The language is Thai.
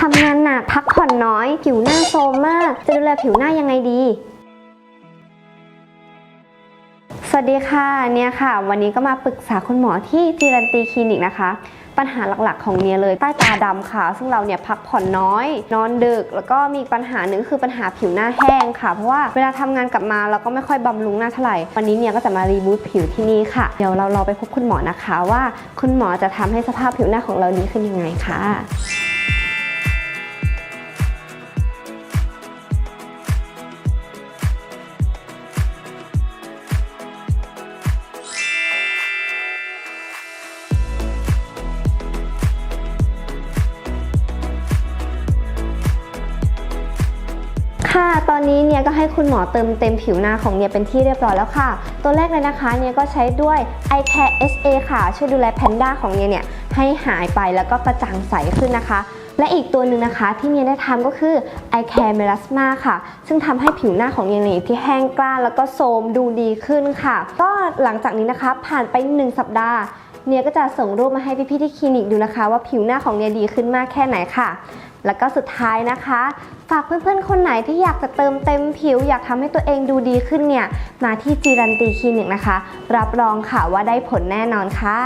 ทำงานหนักพักผ่อนน้อย ผิวหน้าโทรมมาก จะดูแลผิวหน้ายังไงดี สวัสดีค่ะเนี่ยค่ะ วันนี้ก็มาปรึกษาคุณหมอที่จีรันตีคลินิกนะคะ ปัญหาหลักๆของเนี่ยเลยใต้ตาดำค่ะ ซึ่งเราเนี่ยพักผ่อนน้อย นอนดึก แล้วก็มีปัญหาหนึ่งคือปัญหาผิวหน้าแห้งค่ะ เพราะว่าเวลาทำงานกลับมาเราก็ไม่ค่อยบำรุงหน้าเท่าไหร่ วันนี้เนี่ยก็จะมารีบูทผิวที่นี่ค่ะ เดี๋ยวเรารอไปพบคุณหมอนะคะว่า คุณหมอจะทำให้สภาพผิวหน้าของเราดีขึ้นยังไงค่ะ ค่ะ ตอนนี้เนี่ยก็ให้คุณหมอเติมเต็มผิวหน้าของเนี่ยเป็นที่เรียบร้อยแล้วค่ะ ตัวแรกเลยนะคะเนี่ยก็ใช้ด้วย i Care SA ค่ะ ช่วยดูแลแพนด้าของเนี่ยเนี่ยให้หายไปแล้วก็กระจ่างใสขึ้นนะคะ และอีกตัวหนึ่งนะคะที่เมียได้ทำก็คือ i Care Melasma ค่ะ ซึ่งทำให้ผิวหน้าของเมียเนี่ยที่แห้งกร้านแล้วก็โทรมดูดีขึ้นค่ะ ก็หลังจากนี้นะคะผ่านไป 1 สัปดาห์ เนี่ยก็จะส่งรูปมาให้พี่ๆที่คลินิกดูนะคะ ว่าผิวหน้าของเนี่ยดีขึ้นมากแค่ไหนค่ะ แล้วก็สุดท้ายนะคะ ฝากเพื่อนๆ คนไหนที่อยากจะเติมเต็มผิว อยากทำให้ตัวเองดูดีขึ้นเนี่ย มาที่จีรันตีคลินิกนะคะ รับรองค่ะว่าได้ผลแน่นอนค่ะ